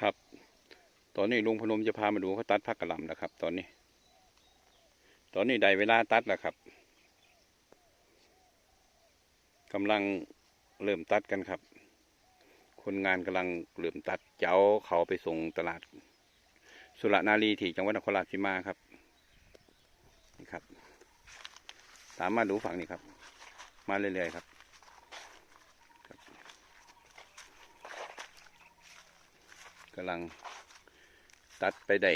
ครับ ตอนนี้ลุงพนมจะพามาดูเขาตัดผักกระหล่ำนะครับ ตอนนี้ ตอนนี้ได้เวลาตัดแล้วครับกำลังเริ่มตัดกันครับ คนงานกำลังเริ่มตัดเจ้าเขาไปส่งตลาด สุรนารีที่จังหวัดนครราชสีมาครับนี่ครับ ตามมาดูฝั่งนี้ครับ มาเรื่อยๆครับ กำลังตัดไปได้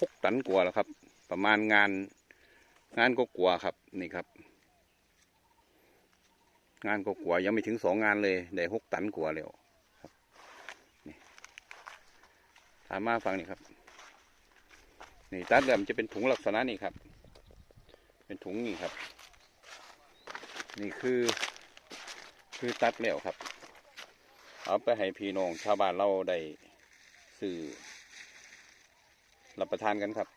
หกตันกว่าแล้วครับ ประมาณงานงานก็กลัวาครับนี่ครับ งานก็กลัวายังไม่ถึงสองงานเลยได้หกตันกว่าแล้วครับนี่ถามมาฟังนี่ครับนี่ตัดแล้วมันจะเป็นถุงลักษณะนี้ครับ เป็นถุงนี่ครับ นี่คือคือตัดแล้วครับ เอาไปให้พี่น้องชาวบ้านเราได้ สื่อรับประทานกันครับ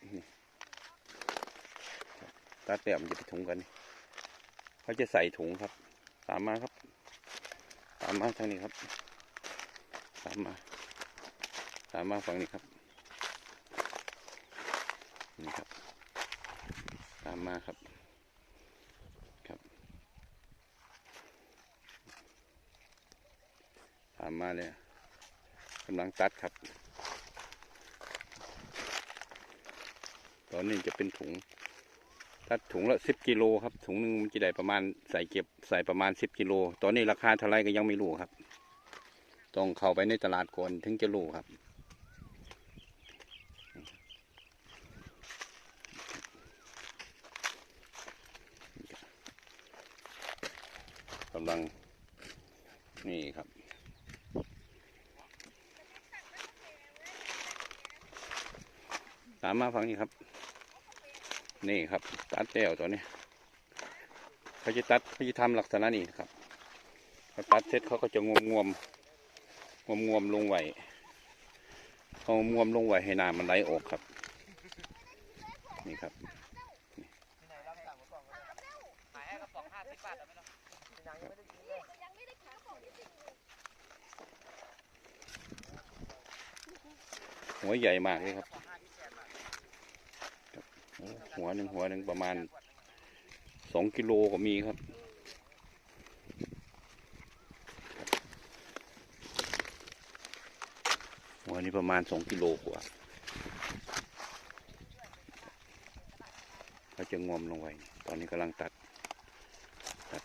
ตัดเดี่ยวมันจะไปถุงกันเขาจะใส่ถุงครับ ตามมาครับ ตามมาทางนี้ครับ ตามมา ตามมาฝั่งนี้ครับนี่ครับ ตามมาครับครับ ตามมาเลยกำลังตัดครับ ตอนนี้จะเป็นถุงตัดถุงละสิบกิโลครับ ถุงหนึ่งมันจะได้ประมาณใส่เก็บใส่ประมาณสิบกิโล ตอนนี้ราคาเท่าไรก็ยังไม่รู้ครับ ต้องเข้าไปในตลาดก่อนถึงจะรู้ครับกำลังนี่ครับ ตามมาฝั่งนี้ครับ นี่ครับ ตัดแล้วตัวนี้เขาจะตัดเขาจะทำลักษณะนี้ครับเขาตัดเสร็จเขาก็จะงวมงวมงวมงวมลงไหวเขางวมลงไหวให้น้ำมันไหลออกครับ นี่ครับหัวใหญ่มากเลยครับ หัวหนึ่งหัวหนึ่งประมาณสองกิโลก็มีครับ หัวนี้ประมาณสองกิโลกว่าเขาจะงอมลงไว้ ตอนนี้กำลังตัด ตัด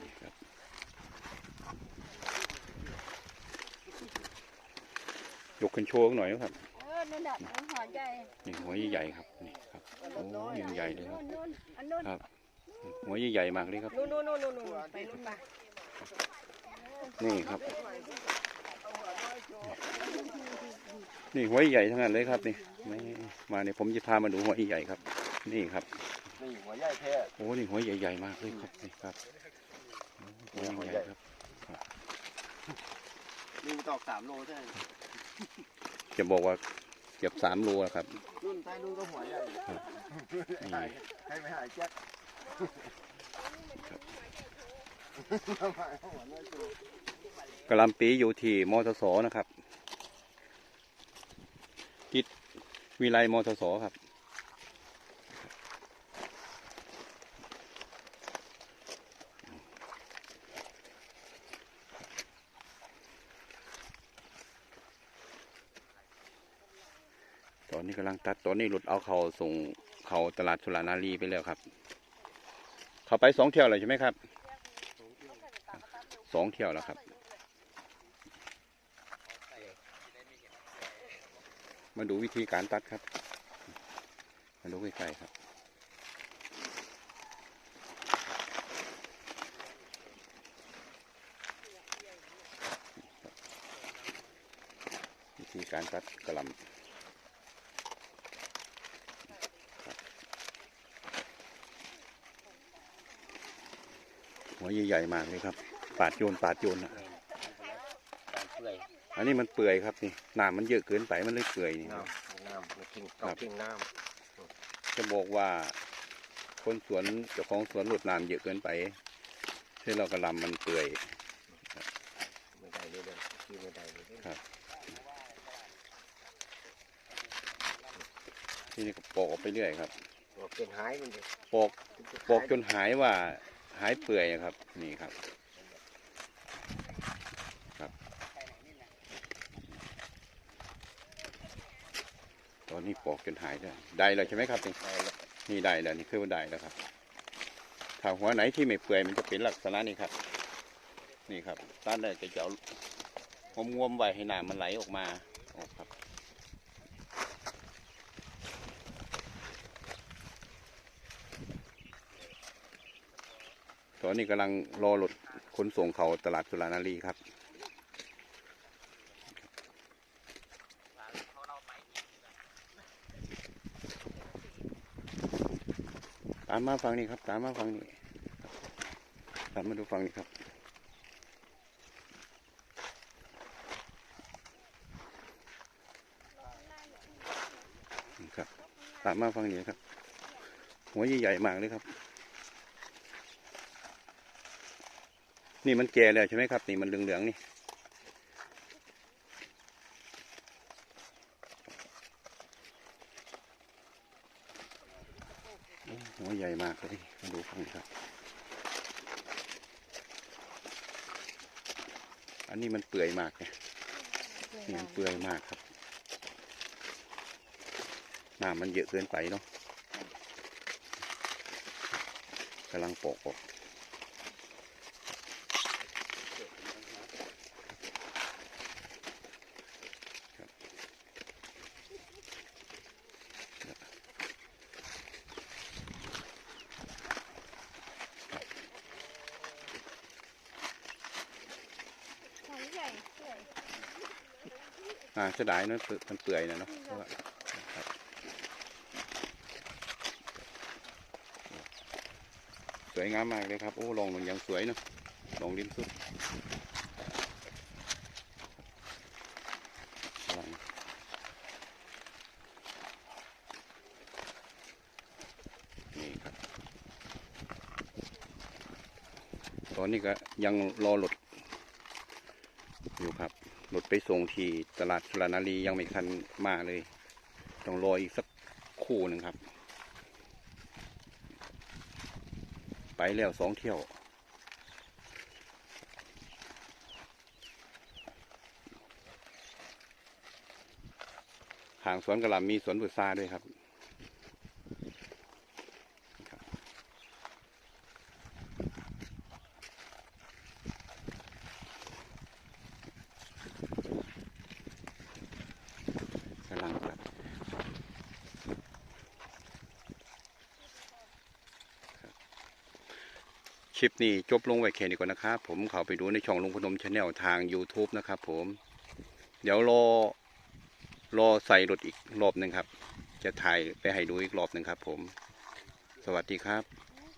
นี่ครับ ยก ขึ้นโชว์หน่อยนะครับเออนั่นน่ะมันหอใหญ่นี่หัวใหญ่ๆครับนี่ครับโอ้ยังใหญ่เลยครับนู่นอันนู่นครับหัวใหญ่ๆมากเลยครับนู่นนู่นนู่นนู่นไปนู่นมานี่ครับ นี่หัวใหญ่ทั้งนั้นเลยครับนี่ไม่มาเนี่ยผมจะพามาดูหัวใหญ่ครับ นี่ครับนี่หัวใหญ่แท้โอ้นี่หัวใหญ่ๆมากเลยครับนี่ครับโอ้หัวใหญ่ครับนี่มันตอกสามโลใช่ไหม จะบอกว่าเกือบสามโลแล้วครับ รุ่นใต้รุ่นก็หัวใหญ่ให้ไปหาแจ็คทำไมหัวน้อยตัวกระลำปีอยู่ที่มทสนะครับกิดวิไลมทสครับ อนนี้กำลังตัดตอนนี้หลุดเอาเขาส่งเขาตลาดสุรานารีไปแล้วครับ เขาไปสองเที่ยวเลยใช่ไหมครับสองเที่ยวแล้วครับ มาดูวิธีการตัดครับ มาดูใกล้ๆครับวิธีการตัดกระลำครับ หัวใหญ่ๆมากเลยครับ ปาดโยนปาดโยนนะการเปื่อยอันนี้มันเปื่อยครับนี่น้ำมันเยอะเกินไปมันเลยเปื่อยนี่น้ำน้ำมันทิ้งครัต้อบงทิ้งน้จะบอกว่า คนสวนเจ้าของสวนหลุดน้ำเยอะเกินไปที่เรากระลำมันเปื่อยไม่ได้เลยเด้อที่ไม่ได้เลยเด้อครับที่นี่ก็ปอกออกไปเรื่อยครับบอกเป็นหายมันดิปอกปอกจนหายว่า หายเปื่อยอะครับ นี่ครับ ครับ ตอนนี้ปอกจนหายได้ได้แล้วใช่ไหมครับนี่ได้แล้วนี่ได้แล้วนี่คือว่าได้แล้วครับ ถ้าหัวไหนที่ไม่เปื่อยมันจะเป็นลักษณะนี้ครับ นี่ครับต้านได้จะจะเอางมงวมๆไว้ให้น้ำมันไหลออกมา ออกครับตอนนี้กำลังรอรถขนส่งเขาตลาดสุรานารีครับตามมาฟังนี่ครับ ตามมาฟังนี่ตามมาดูฟังนี่ครับ ครับ ตามมาฟังนี่ครับ หัวใหญ่ๆมากเลยครับ นี่มันแก่แล้วใช่ไหมครับ นี่มันเหลืองๆนี่โอ้หัวใหญ่มากครับพี่มาดูฟังนี่ครับ อันนี้มันเปื่อยมากเนี่ยนี่มันเปื่อยมากครับน้ำมันเยอะเกินไปเนาะกำลังปอกออก อ่าเสียดายนะมันเปื่อยนะเนาะสวยงามมากเลยครับ โอ้ลองมันยังสวยเนาะลองลิ้นสุดตอนนี้ก็ยังรอรถอยู่ครับรถ ไปส่งที่ตลาดสุรานารียังไม่ทันมาเลย ต้องรออีกสักคู่หนึ่งครับ ไปแล้วสองเที่ยวห่างสวนกระหลำมีสวนบุษราด้วยครับ กำลังตัดครับ คลิปนี้จบลงไว้แค่นี้ก่อนนะครับ ผมเข้าไปดูในช่องลุงพนมชาแนลทาง YouTube นะครับผม เดี๋ยวรอรอใส่รถอีกรอบหนึ่งครับ จะถ่ายไปให้ดูอีกรอบหนึ่งครับ ผม สวัสดีครับ